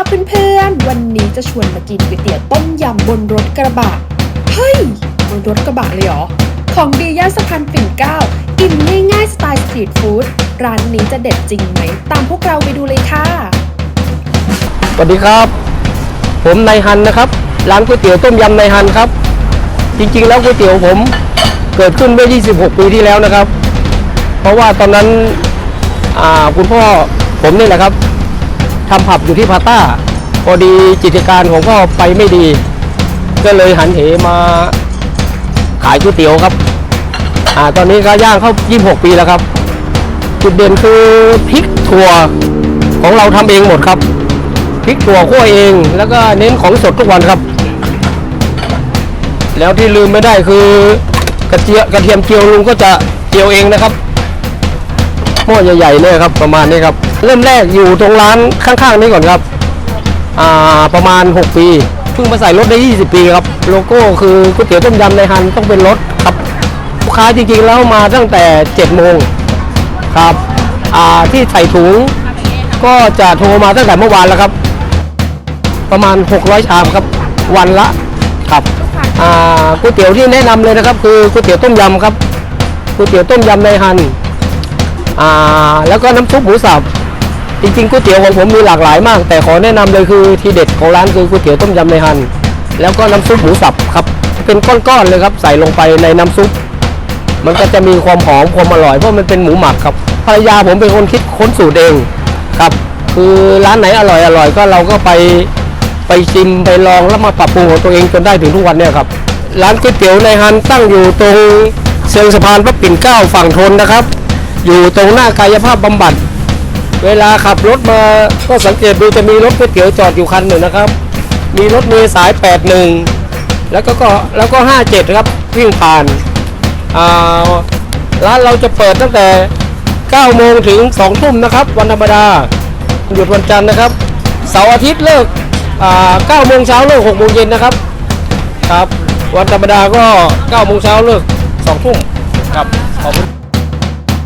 ค่ะเพื่อนๆ วันนี้จะชวนมากินก๋วยเตี๋ยวต้มยำบนรถกระบะ เฮ้ย บนรถกระบะเลยเหรอ ของดีย่านสะพานปิ่นเกล้าอิ่มง่ายๆสไตล์สตรีทฟู้ด ร้านนี้จะเด็ดจริงไหม ตามพวกเราไปดูเลยค่ะ สวัสดีครับ ผมนายฮันนะครับ ร้านก๋วยเตี๋ยวต้มยำนายฮันครับ จริงๆ แล้วก๋วยเตี๋ยวผมเกิดขึ้นเมื่อ 26 ปีที่แล้วนะครับ เพราะว่าตอนนั้นอาคุณพ่อผมนี่แหละครับ ทำผับอยู่ที่พาต้า พอดีกิจการของพ่อไปไม่ดี ก็เลยหันเหมาขายก๋วยเตี๋ยวครับอ่าตอนนี้ก็ย่างเข้า 26 ปีแล้วครับ จุดเด่นคือพริกถั่วของเราทำเองหมดครับพริกถั่วคั่วเอง แล้วก็เน้นของสดทุกวันครับ แล้วที่ลืมไม่ได้คือกระเจียกระเทียมเจียวลุงก็จะเจียวเองนะครับ หม้อใหญ่ๆเลยครับประมาณนี้ครับ เริ่มแรกอยู่ตรงร้านข้างๆนี้ก่อนครับ อ่าประมาณ 6 ปีเพิ่งมาใส่รถได้ 20 ปีครับ โลโก้คือก๋วยเตี๋ยวต้มยำในฮันต้องเป็นรถครับลูกค้าจริงๆแล้วมาตั้งแต่7โมงครับอ่าที่ใส่ถุงก็จะโทรมาตั้งแต่เมื่อวานแล้วครับ ประมาณ 600 ชามครับ วันละครับอ่าก๋วยเตี๋ยวที่แนะนำเลยนะครับ คือก๋วยเตี๋ยวต้มยำครับก๋วยเตี๋ยวต้มยำในฮัน อ่าแล้วก็น้ำซุปหมูสับจริงๆก๋วยเตี๋ยวของผมมีหลากหลายมาก แต่ขอแนะนำเลยคือทีเด็ดของร้านคือก๋วยเตี๋ยวต้มยำในฮัน แล้วก็น้ำซุปหมูสับครับเป็นก้อนๆเลยครับ ใส่ลงไปในน้ำซุป มันก็จะมีความหอมความอร่อยเพราะมันเป็นหมูหมักครับภรรยาผมเป็นคนคิดค้นสูตรเองครับ คือร้านไหนอร่อยอร่อยก็เราก็ไปไปชิมไปลองแล้วมาปรับปรุงของตัวเองจนได้ถึงทุกวันเนี่ยครับร้านก๋วยเตี๋ยวในฮันตั้งอยู่ตรงเชิงสะพานพระปิ่นเกล้าฝั่งทนนะครับ อยู่ตรงหน้ากายภาพบำบัด เวลาขับรถมาก็สังเกตดูจะมีรถก๋วยเตี๋ยวจอดอยู่คันหนึ่งนะครับ มีรถเมล์สาย 81 แล้วก็ก็แล้วก็ 57 ครับวิ่งผ่านอ่าร้านเราจะเปิดตั้งแต่ 9 โมงถึง 2 ทุ่มนะครับ วันธรรมดา หยุดวันจันทร์นะครับ เสาร์อาทิตย์เลิกอ่า9โมงเช้าเลิก6โมงเย็นนะครับครับ วันธรรมดาก็ 9 โมงเช้าเลิก2ทุ่มครับขอบคุณ